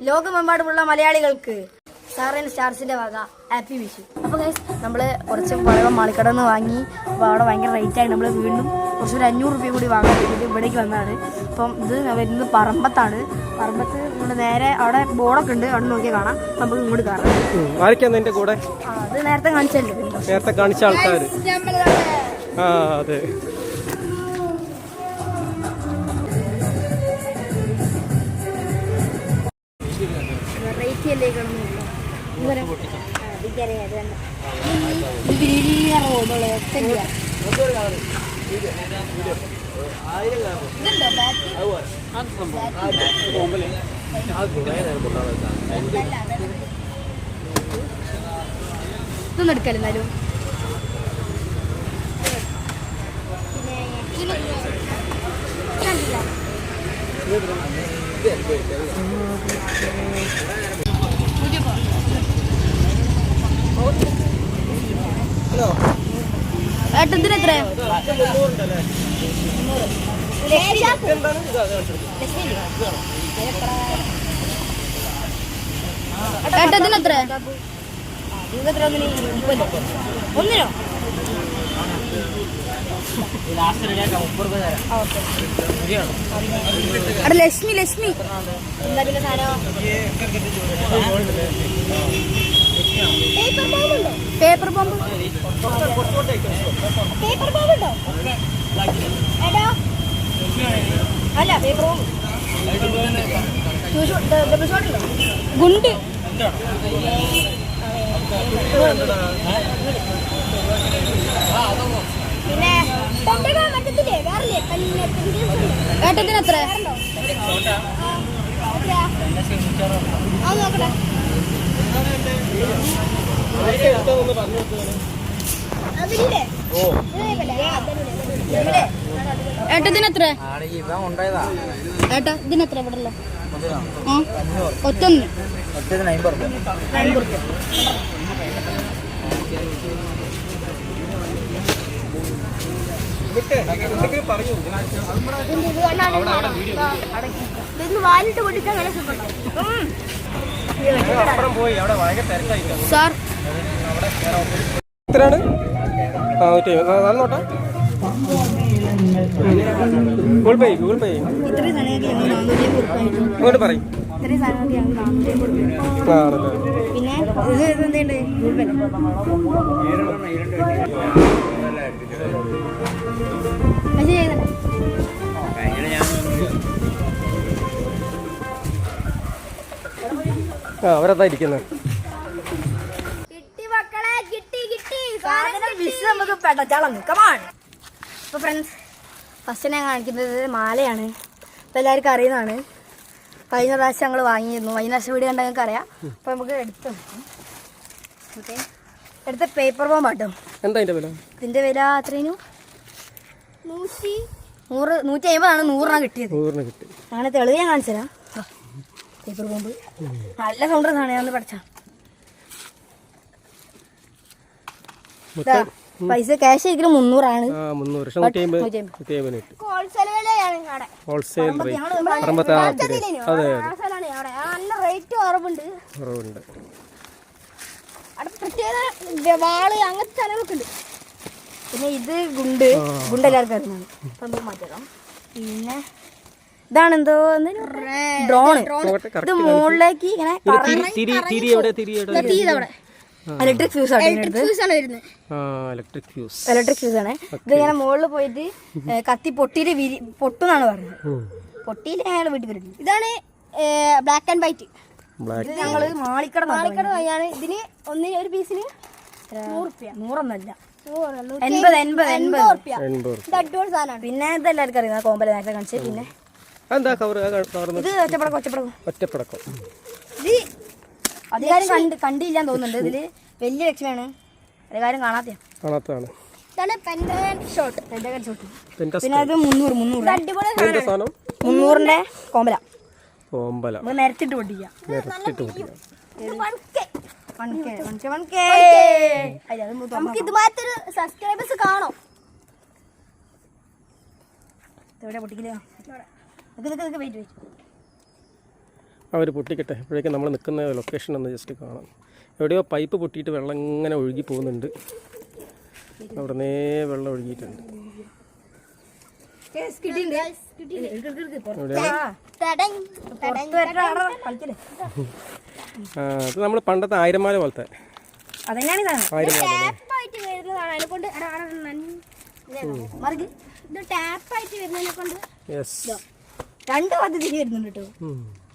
ലോകമെമ്പാടുമുള്ള മലയാളികൾക്ക് സാറിന് സ്റ്റാർസിന്റെ വക. ഹാപ്പി വിഷു അപ്പോൾ ഗൈസ് നമ്മൾ കുറച്ച് പഴയ മാളിക്കട നിന്ന് വാങ്ങി. അപ്പോൾ അവിടെ ഭയങ്കര റേറ്റ് ആയി നമ്മൾ വീണ്ടും കുറച്ചൊരു അഞ്ഞൂറ് രൂപ കൂടി വാങ്ങാൻ വേണ്ടിയിട്ട് ഇവിടേക്ക് വന്നതാണ്. അപ്പം ഇത് വരുന്നത് പറമ്പത്താണ്. പറമ്പത്ത് നമ്മൾ നേരെ അവിടെ ബോർഡൊക്കെ ഉണ്ട്. അവിടെ നോക്കിയാൽ കാണാം. നമുക്ക് ഇങ്ങോട്ട് കാണാം ആരൊക്കെയാ നിന്റെ കൂടെ? അത് നേരത്തെ കാണിച്ചല്ലേ? നേരത്തെ കാണിച്ച ആൾക്കാർ ആ അതെ. റോഡുള്ള ഇതൊന്നും എടുക്കല്ല എന്നാലും ഏട്ടത്തിന് എത്ര ഏട്ടത്തിന് എത്ര ഒന്നിനോ? അവിടെ ലക്ഷ്മി ലക്ഷ്മി. എന്താ പിന്നെ സാധനം? പേപ്പർ ബോംബ് പേപ്പർ ബോംബ് ഉണ്ടോ? എടാ. അല്ല പേപ്പർ ബോംബ് ഡബിൾ ഷോട്ട് ഉണ്ടോ? ഗുണ്ട്. പിന്നെ ഏട്ടത്തിന് എത്ര അത് നോക്കട്ടെ. ഏട്ടത്തിന് എത്ര ഏട്ടാ ഇതിനെത്ര? ഇവിടെ ഒറ്റൊന്ന്. വാലിട്ട് പൊട്ടിച്ചാൽ സാർ. എത്രയാണ്? ആ നൂറ്റി നാല് നോട്ടാ. ഗൂഗിൾ പേ ഗൂഗിൾ പേ ഇങ്ങോട്ട് പറയും. പിന്നെ ആ അവരതാ ഇരിക്കുന്നത് കിട്ടി മക്കളെ കിട്ടി കിട്ടി. വിഷ് നമുക്ക് പെടച്ചാളം കമാൺ അപ്പോൾ ഫ്രണ്ട്സ് ഫസ്റ്റ് ഞാൻ കാണിക്കുന്നത് മാലയാണ്. അപ്പോൾ എല്ലാവർക്കും അറിയുന്നതാണ്. കഴിഞ്ഞ പ്രാവശ്യം ഞങ്ങൾ വാങ്ങിയിരുന്നു. കഴിഞ്ഞ പ്രാവശ്യം വീട് കണ്ടാൽ ഞങ്ങൾക്ക് അറിയാം. അപ്പോൾ നമുക്ക് എടുത്ത് ഓക്കെ എടുത്ത പേപ്പർ ബോംബ് ആട്ടോ. എന്താ അതിന്റെ വില? ഇതിന്റെ വില അത്രയും നൂറ്റി നൂറ് നൂറ്റി അമ്പതാണ് നൂറിനാണ് കിട്ടിയത്. നൂറിന് കിട്ടി. അങ്ങനെ തെളിവ് ഞാൻ കാണിച്ചു തരാം പേപ്പർ ബോംബ് നല്ല സൗണ്ട് സാധനം പഠിച്ച. പൈസ ക്യാഷ് ആയിരിക്കും മുന്നൂറാണ്. Wholesale rate. അതെ കുറവുണ്ട്. കുറവുണ്ട്. പ്രത്യേക വാൾ അങ്ങനത്തെ സാധനങ്ങളൊക്കെ ഉണ്ട്. പിന്നെ ഇത് ഗുണ്ട്. ഗുണ്ട് എല്ലാവർക്കും അപ്പൊ മാറ്റണം പിന്നെ ഇതാണ് എന്തോ ഡ്രോൺ ഇത് മുകളിലേക്ക് ഇങ്ങനെ ഇലക്ട്രിക് ഫ്യൂസ് ആ. ഇലക്ട്രിക് ഫ്യൂസ് ഇലക്ട്രിക് ഫ്യൂസ് ആണ് ഇത് ഇങ്ങനെ മുകളിൽ പോയിട്ട് കത്തി പൊട്ടിയിട്ട് വിരി പൊട്ടുന്നാണ് പറഞ്ഞത് പൊട്ടിയിൽ അയാൾ വീട്ടിൽ വരും. ഇതാണ് ബ്ലാക്ക് ആൻഡ് വൈറ്റ് ഇത് ഞങ്ങൾ മാളിക്കട മാളിക്കട വാങ്ങിയാണ് ഇതിന് ഒന്നിന് ഒരു പീസിന് നൂറുപ്യ നൂറൊന്നല്ല. എൺപത് എൺപത് എൺപത് അടിപൊളി സാധനമാണ്. പിന്നെ ഇതെല്ലാവർക്കും അറിയാം കോമ്പല നേരത്തെ കാണിച്ചത്. പിന്നെ അതെന്താ കവർ കവർന്ന് ഇത് ഒറ്റപ്പടക്കം അധികാരം കണ്ട് കണ്ടില്ല തോന്നുന്നുണ്ട്. ഇതിൽ വലിയ ലക്ഷ്യമാണ് അധികാരം കാണാത്ത കാണാത്തതാണ്. ഇതാണ് പെൻഡൻ ഷോട്ട് പെൻഡൻ ഷോട്ട് ഇതിന്റെ പിന്നെ അത് മുന്നൂറ് മുന്നൂറ്. സാധനം. മുന്നൂറിന്റെ കോമ്പല. ഓമ്പല നമുക്ക് നിരത്തിട്ട് പൊട്ടിക്കാം. നിരത്തിട്ട് പൊട്ടിക്കാം. നമുക്ക് ഇതുമാത്തൊരു സബ്സ്ക്രൈബേഴ്സ് കാണോ. എവിടെ പൊട്ടിക്കില്ല അവർ പൊട്ടിക്കട്ടെ. ഇപ്പോഴേക്കും നമ്മൾ നിൽക്കുന്ന ലൊക്കേഷൻ ഒന്ന് ജസ്റ്റ് കാണാം. എവിടെയോ പൈപ്പ് പൊട്ടിയിട്ട് വെള്ളം ഇങ്ങനെ ഒഴുകി പോകുന്നുണ്ട്. അവിടുന്നേ വെള്ളം ഒഴുകിയിട്ടുണ്ട്. അത് നമ്മൾ പണ്ടത്തെ ആയിരമാല പോലത്തെ. കൊണ്ട് രണ്ട് പദ്ധതി വരുന്നുണ്ട് കേട്ടോ.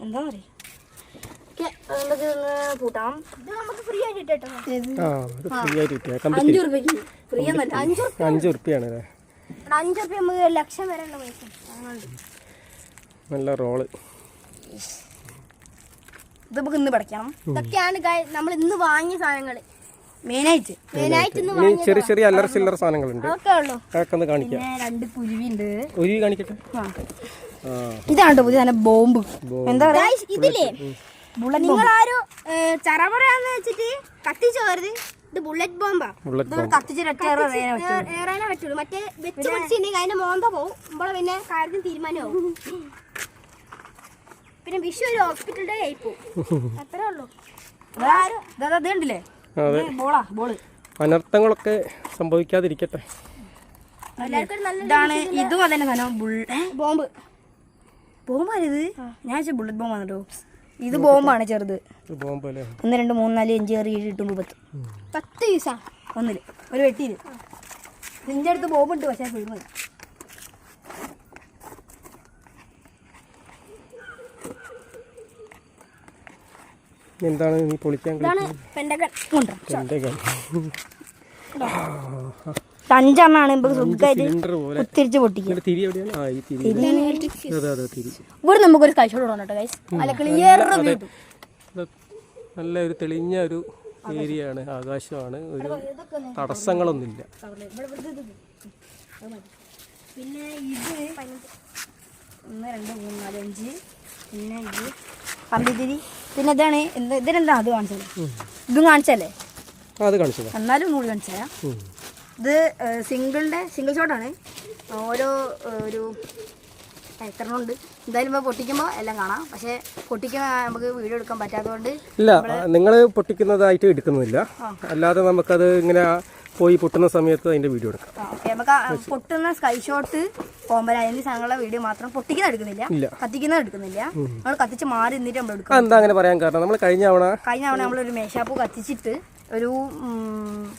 എന്താ പറയാ? നമുക്ക് ഇത് നമുക്ക് ഫ്രീ ആയിട്ട് കിട്ടോ ആ ഫ്രീ ആയിട്ട് കിട്ടിയ അഞ്ചു റുപ്യക്ക്. ഫ്രീ ഒന്നല്ല അഞ്ചു റുപ്യ. നമുക്ക് ലക്ഷം വരെ ഉള്ള പൈസ. നല്ല റോൾ. ഇത് നമുക്ക് ഇന്ന് പഠിക്കണം ഇതൊക്കെയാണ് നമ്മൾ ഇന്ന് വാങ്ങിയ സാധനങ്ങൾ മെയിനായിട്ട്. ചെറിയ ചെറിയ അല്ലറ ചില്ലറ സാധനങ്ങളുണ്ട്. അതൊക്കെ ഉള്ളൂ. അതൊക്കെ ഒന്ന് കാണിക്കാം. പിന്നെ രണ്ട് കുരുവിണ്ട് കാണിക്കട്ടെ? ഇതാണ് പുതിയ ബോംബ്? എന്താ പറയാ? ഇതില്ലേ? ബുള്ളറ്റ് നിങ്ങൾ ആരും ചറപറയാന്ന് വെച്ചിട്ട് കത്തിച്ചു പോരുത് ഇത് ബുള്ളറ്റ് ബോംബാ. ഏറാനേ പറ്റുള്ളൂ മറ്റേ വെച്ച് പിടിച്ചിട്ടുണ്ടെങ്കിൽ അതിന്റെ മോന്ത പോവും. പിന്നെ കാര്യത്തിന് തീരുമാനമാവും. പിന്നെ വിഷു ഒരു ഹോസ്പിറ്റലിന്റെ ഡേ ആയി പോവും. അത്രേ ഉള്ളൂ. ഇതുണ്ടല്ലേ? അതെ. അനർത്ഥങ്ങളൊക്കെ സംഭവിക്കാതിരിക്കട്ടെ. ഇതാണ് ഇതും അതന്നെ സാധനം. ബോംബ്. ബോംബാണിത്? ഞാൻ വെച്ചാൽ ബുള്ളറ്റ് ബോംബാണ് കേട്ടോ. ഇത് ബോംബാണ് ചെറുത്. ബോംബ് അല്ലേ ഒന്ന് രണ്ട് മൂന്ന് നാല് അഞ്ച് ആറ് ഏഴ് എട്ട് പത്ത്. പത്ത് പീസാ? ഒന്നിൽ. ഒരു വെട്ടിയിൽ. നിന്റെ അടുത്ത് ബോംബ് ഉണ്ട് പക്ഷേ വീഴുന്നത് ഇനി എന്താണ് നീ പൊളിക്കാൻ ഇതാണ് പെൻഡഗൺ എന്റെ അഞ്ചെണ്ണാണ് ഇപ്പൊ സുഖമായിട്ട് സിലിണ്ടർ പോലെ കുത്തിരിച്ച് പൊട്ടിക്കുക ഇതിന്റെ തിരി എവിടെയാണ് ആ ഈ തിരി. അതെ തിരിച്ചു പൊട്ടിക്കും ഇവിടെ നമുക്കൊരു നല്ല ഒരു തെളിഞ്ഞ ഒരു ഏരിയ ആണ് ആകാശമാണ്. ഒരു തടസ്സങ്ങളൊന്നുമില്ല. പിന്നെ ഇത് ഒന്ന് രണ്ട് മൂന്ന് നാല് അഞ്ച്. പിന്നെ ഇത് കമ്പിത്തിരി. പിന്നെ ഇതാണ് ഇതിനെന്താ അത് കാണിച്ചത്? ഇതും കാണിച്ചല്ലേ ആ, അത് കാണിച്ചതാ. എന്നാലും ഒന്നുകൂടി കാണിച്ചാ. ഇത് സിംഗിളിന്റെ സിംഗിൾ ഷോട്ടാണ്. ഓരോ ഒരു എത്രണ്ണം ഉണ്ട് എന്തായാലും ഇപ്പോൾ പൊട്ടിക്കുമ്പോൾ എല്ലാം കാണാം. പക്ഷേ പൊട്ടിക്കുമ്പോൾ നമുക്ക് വീഡിയോ എടുക്കാൻ പറ്റാത്തതുകൊണ്ട് ഇല്ല നിങ്ങൾ പൊട്ടിക്കുന്നതായിട്ട് എടുക്കുന്നില്ല. അല്ലാതെ നമുക്കത് ഇങ്ങനെ പോയി പൊട്ടുന്ന സമയത്ത് അതിന്റെ വീഡിയോ എടുക്കാം. നമുക്ക് പൊട്ടുന്ന സ്കൈ ഷോട്ട് കോമ്പല എന്നീ സാധനങ്ങളുടെ വീഡിയോ മാത്രം പൊട്ടിക്കുന്ന എടുക്കുന്നില്ല. കത്തിക്കുന്ന എടുക്കുന്നില്ല. നമ്മൾ കത്തിച്ച് മാറി നിന്നിട്ട് നമ്മൾ എടുക്കും. അതെന്താ അങ്ങനെ പറയാൻ കാരണം? നമ്മൾ കഴിഞ്ഞ തവണ കഴിഞ്ഞ തവണ ഒരു മേശാപ്പ് കത്തിച്ചിട്ട് ഒരു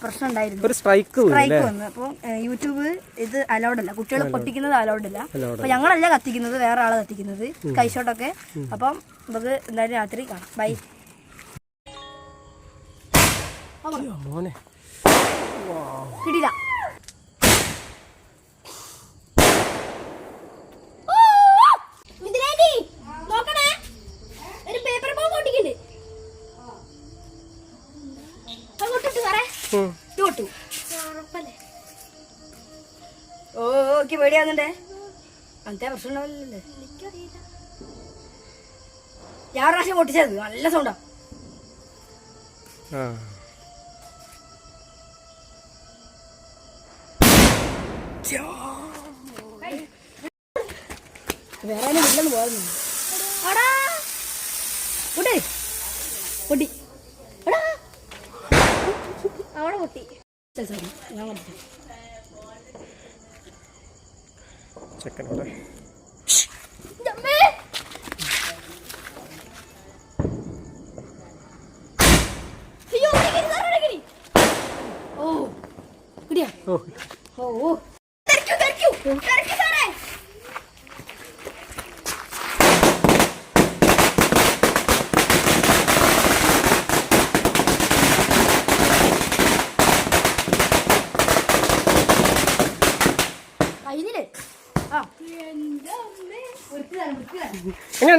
പ്രശ്നം ഉണ്ടായിരുന്നു. ഒരു സ്ട്രൈക്ക് സ്ട്രൈക്ക് വന്നു. അപ്പോൾ യൂട്യൂബ് ഇത് അലൗഡ് അല്ല. കുട്ടികൾ പൊട്ടിക്കുന്നത് അലൗഡ് അല്ല. അപ്പൊ ഞങ്ങളല്ല കത്തിക്കുന്നത് വേറെ ആളെ കത്തിക്കുന്നത്. കൈഷോട്ടൊക്കെ അപ്പം നമുക്ക് എന്തായാലും രാത്രി കാണാം. ബൈ മോനെ. കിട്ടില്ല ഓക്കെ പേടിയാവുന്നുണ്ടേ. അങ്ങനത്തെ പ്രശ്നം ഉണ്ടാവില്ലല്ലേ ഞാൻ പ്രാവശ്യം പൊട്ടിച്ചത്. നല്ല സൗണ്ടാ വേറെ ഇല്ലെന്ന് പോയിരുന്നു പൊട്ടി. പൊട്ടി. അവിടെ പൊട്ടി. ചെക്കനോടെ.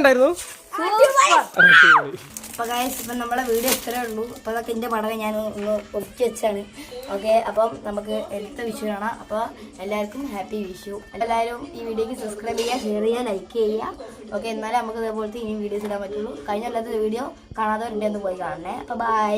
എങ്ങനെ ഉണ്ടായിരുന്നു അടിപൊളി. അപ്പോൾ ഗൈസ് ഇപ്പം നമ്മളെ വീഡിയോ ഇത്രേ ഉള്ളൂ. അപ്പൊ അതൊക്കെ എന്റെ പടകം ഞാൻ ഒന്ന് ഒതുക്കി വെച്ചാണ്. ഓക്കെ അപ്പം നമുക്ക് അടുത്ത വിഷു കാണാം. അപ്പോൾ എല്ലാവർക്കും ഹാപ്പി വിഷു. എല്ലാവരും ഈ വീഡിയോക്ക് സബ്സ്ക്രൈബ് ചെയ്യുക ഷെയർ ചെയ്യുക ലൈക്ക് ചെയ്യുക. ഓക്കെ എന്നാലേ നമുക്ക് ഇതേപോലത്തെ ഇനിയും വീഡിയോസ് ഇടാൻ പറ്റുള്ളൂ. കഴിഞ്ഞ കൊല്ലത്തെ വീഡിയോ കാണാത്തവരുണ്ടെന്ന് പോയി കാണണേ. അപ്പോൾ ബൈ